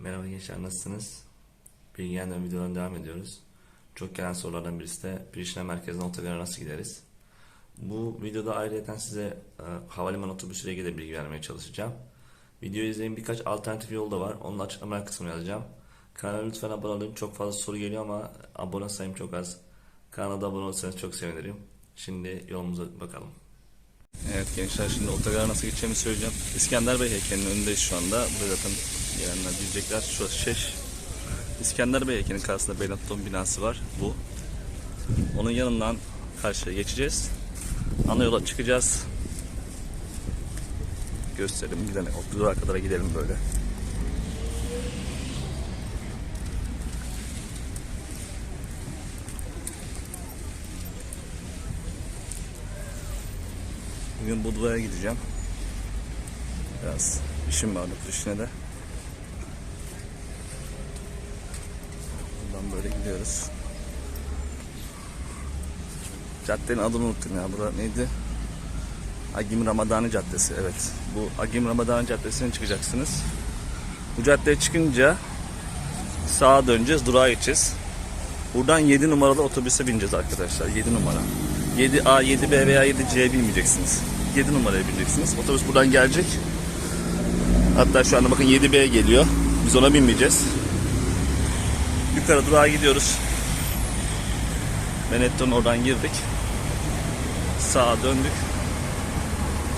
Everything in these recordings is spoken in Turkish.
Merhaba gençler nasılsınız? Bilgilendirme videolarına devam ediyoruz. Çok gelen sorulardan birisi de Priştine merkezine otogara nasıl gideriz? Bu videoda ayrıca size e, havalimanı otobüsüyle ilgili bilgi vermeye çalışacağım. Videoyu izleyin birkaç alternatif yol da var. Onu da açıklama kısmına yazacağım. Kanala lütfen abone olun. Çok fazla soru geliyor ama abone sayım çok az. Kanala da abone olursanız çok sevinirim. Şimdi yolumuza bakalım. Evet gençler şimdi otogara nasıl gideceğimi söyleyeceğim. İskender Bey heykelinin önündeyiz şu anda. Burada zaten gelenler bilecekler. Şurası Şeş. İskender Bey heykelinin karşısında Benetton binası var. Bu. Onun yanından karşıya geçeceğiz. Ana yola çıkacağız. Gösterelim gidelim. O durağa kadar gidelim böyle. Bugün Budva'ya gideceğim. Biraz işim vardı Priştine'de. Buradan böyle gidiyoruz. Caddenin adını unuttum ya. Bura neydi? Agim Ramadani Caddesi. Evet. Bu Agim Ramadani Caddesi'ne çıkacaksınız. Bu caddeye çıkınca sağa döneceğiz. Durağa gideceğiz. Buradan 7 numaralı otobüse bineceğiz arkadaşlar. 7 numara. 7A, 7B veya 7C binmeyeceksiniz. 7 numaraya bineceksiniz. Otobüs buradan gelecek. Hatta şu anda bakın 7B geliyor. Biz ona binmeyeceğiz. Yukarı durağa gidiyoruz. Benetton oradan girdik. Sağa döndük.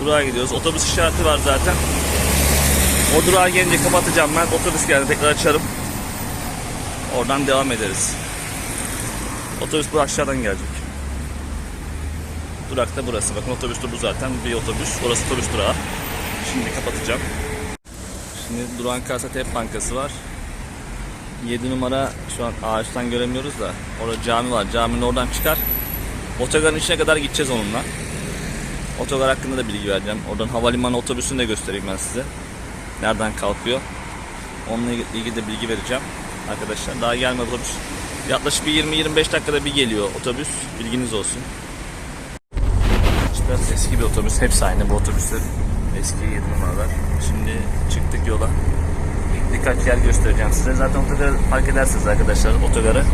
Durağa gidiyoruz. Otobüs işareti var zaten. O durağa gelince kapatacağım ben. Otobüs geldi tekrar açarım. Oradan devam ederiz. Otobüs bu aşağıdan gelecek. Durak da burası. Bakın otobüs durağı zaten bir otobüs. Orası otobüs durağı. Şimdi kapatacağım. Şimdi durağın karşısında TEP Bankası var. 7 numara şu an ağaçtan göremiyoruz da orada cami var. Caminin oradan çıkar. Otogarın içine kadar gideceğiz onunla. Otogar hakkında da bilgi vereceğim. Oradan havalimanı otobüsünü de göstereyim ben size. Nereden kalkıyor. Onunla ilgili de bilgi vereceğim. Arkadaşlar daha gelmedi otobüs. Yaklaşık bir 20-25 dakikada bir geliyor otobüs. Bilginiz olsun. Biraz eski bir otobüs. Hepsi aynı bu otobüsler. Eski 7 numaralar. Şimdi çıktık yola. Birkaç yer göstereceğim size. Zaten otogarı fark edersiniz arkadaşlar otogarı.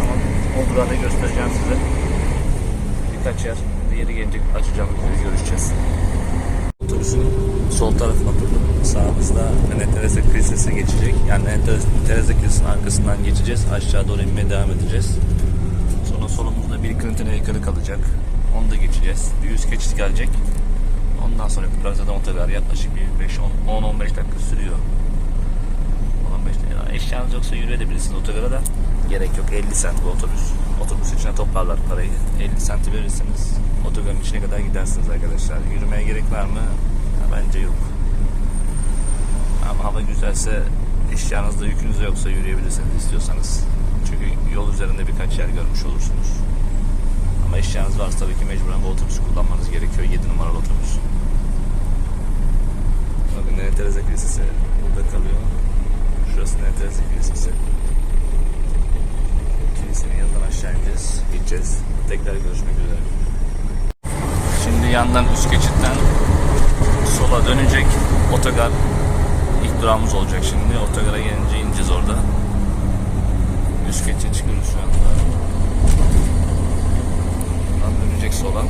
Ama o durağı göstereceğim size. Birkaç yer. Yeri gelince açacağım. Görüşeceğiz. Otobüsün sol tarafına durdum. Sağımızda Mehmet Teresa Kilisesi geçecek. Yani Mehmet Teresa Kilisesi'nin arkasından geçeceğiz. Aşağı doğru inmeye devam edeceğiz. Sonra solumuzda bir Clinton heykeli kalacak. Onu da geçeceğiz. Bir yüz geçiş gelecek. Ondan sonra Plaza'dan otogar yaklaşık bir 5-10-15 dakika sürüyor. 15 dakika. Eşyanız yoksa yürüyebilirsiniz otogara da. Gerek yok 50 sent bu otobüs. Otobüs içine toplarlar parayı. 50 senti verirsiniz. Otogarın içine kadar gidersiniz arkadaşlar. Yürümeye gerek var mı? Ya, bence yok. Ama hava güzelse eşyanızda yükünüz yoksa yürüyebilirsiniz istiyorsanız. Çünkü yol üzerinde birkaç yer görmüş olursunuz. Ama eşyanız varsa tabii ki mecburen bu otobüsü kullanmanız gerekiyor. 7 numaralı otobüs. Bakın Nene Teresa Kilisesi burada kalıyor. Şurası Nene Teresa Kilisesi. Kilisenin yanından aşağı ineceğiz. Gideceğiz. Tekrar görüşmek üzere. Şimdi yandan üst geçitten sola dönecek otogar ilk durağımız olacak şimdi. Otogara gelince ineceğiz orada. Üst geçe çıkıyoruz şu anda. Buradan dönecek sola.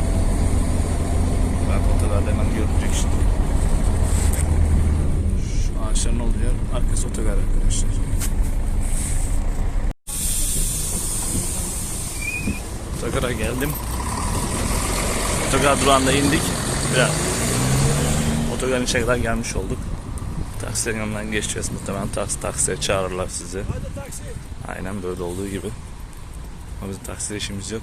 Bak otogarda hemen görünecek şimdi. Şu ağaçların olduğu yer arkası otogar arkadaşlar. Otogara geldim. Otogar durağında indik. Biraz otogarın içine kadar gelmiş olduk. Taksilerin yanından geçeceğiz muhtemelen taksi taksiye çağırırlar sizi. Aynen böyle olduğu gibi. Ama bizim taksiyle işimiz yok.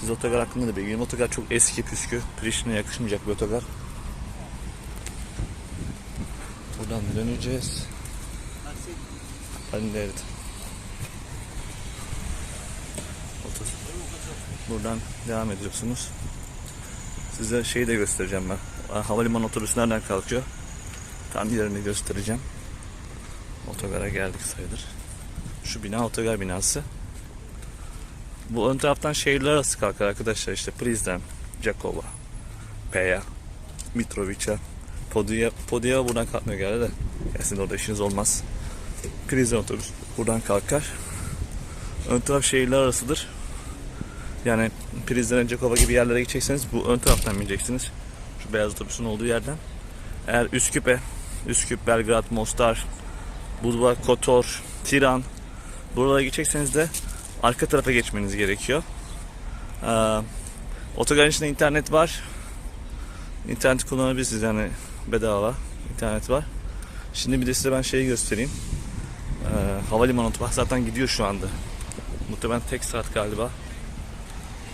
Siz otogar hakkında da bilgiyim. Otogar çok eski püskü. Priştine'ye yakışmayacak bir otogar. Buradan döneceğiz. Hadi evet. Buradan devam ediyorsunuz. Size şeyi de göstereceğim ben. Havalimanı otobüsü nereden kalkıyor? Tam yerini göstereceğim. Otogara geldik sayılır. Şu bina otogar binası. Bu ön taraftan şehirler arası kalkar arkadaşlar işte Prizren, Jakova, Peya, Mitrovica, Poduya, Poduya buradan kalkmıyor geldi de. Kesin orada işiniz olmaz. Prizren otobüs buradan kalkar. Ön taraf şehirler arasıdır. Yani Prizren, Cekova gibi yerlere gidecekseniz bu ön taraftan bineceksiniz. Şu beyaz otobüsün olduğu yerden. Eğer Üsküp'e, Üsküp, Belgrad, Mostar, Budva, Kotor, Tiran buralara gidecekseniz de arka tarafa geçmeniz gerekiyor. Ee, otogarın içinde internet var. İnternet kullanabilirsiniz yani bedava internet var. Şimdi bir de size ben şeyi göstereyim. Ee, havalimanı otobüsü zaten gidiyor şu anda. Muhtemelen tek saat galiba.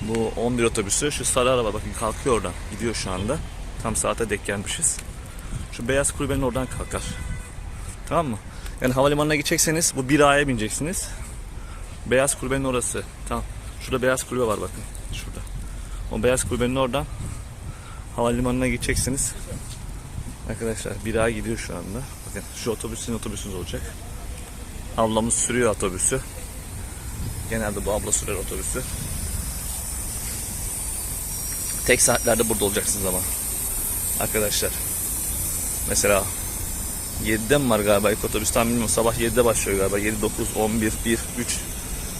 Bu 11 otobüsü şu sarı araba bakın kalkıyor oradan. Gidiyor şu anda. Tam saate denk gelmişiz. Şu beyaz kulübenin oradan kalkar. Tamam mı? Yani havalimanına gidecekseniz bu bir A'ya bineceksiniz. Beyaz kulübenin orası. Tamam. Şurada beyaz kulübe var bakın. Şurada. O beyaz kulübenin oradan havalimanına gideceksiniz. Arkadaşlar bir A gidiyor şu anda. Bakın şu otobüsün otobüsünüz olacak. Ablamız sürüyor otobüsü. Genelde bu abla sürer otobüsü. Tek saatlerde burada olacaksınız ama. Arkadaşlar. Mesela 7'de mi var galiba ilk otobüs tam bilmiyorum. Sabah 7'de başlıyor galiba. 7, 9, 11, 1, 3,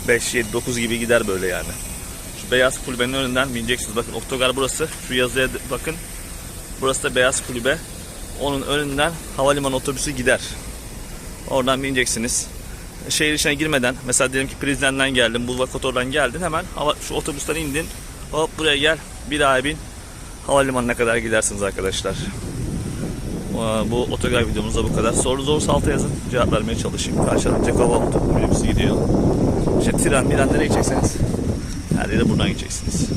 5, 7, 9 gibi gider böyle yani. Şu beyaz kulübenin önünden bineceksiniz. Bakın otogar burası. Şu yazıya bakın. Burası da beyaz kulübe. Onun önünden havalimanı otobüsü gider. Oradan bineceksiniz. Şehir içine girmeden mesela diyelim ki Prizren'den geldin, Bulvakotor'dan geldin hemen hava, şu otobüsten indin. Hop buraya gel. Bir daha bin. Havalimanına kadar gidersiniz arkadaşlar. Bu otogar videomuzda bu kadar. Sorunuz olursa alta yazın. Cevap vermeye çalışayım. Karşıda Cekova otobüsü gidiyor. İşte tren, miren nereye gidecekseniz her yere buradan gideceksiniz.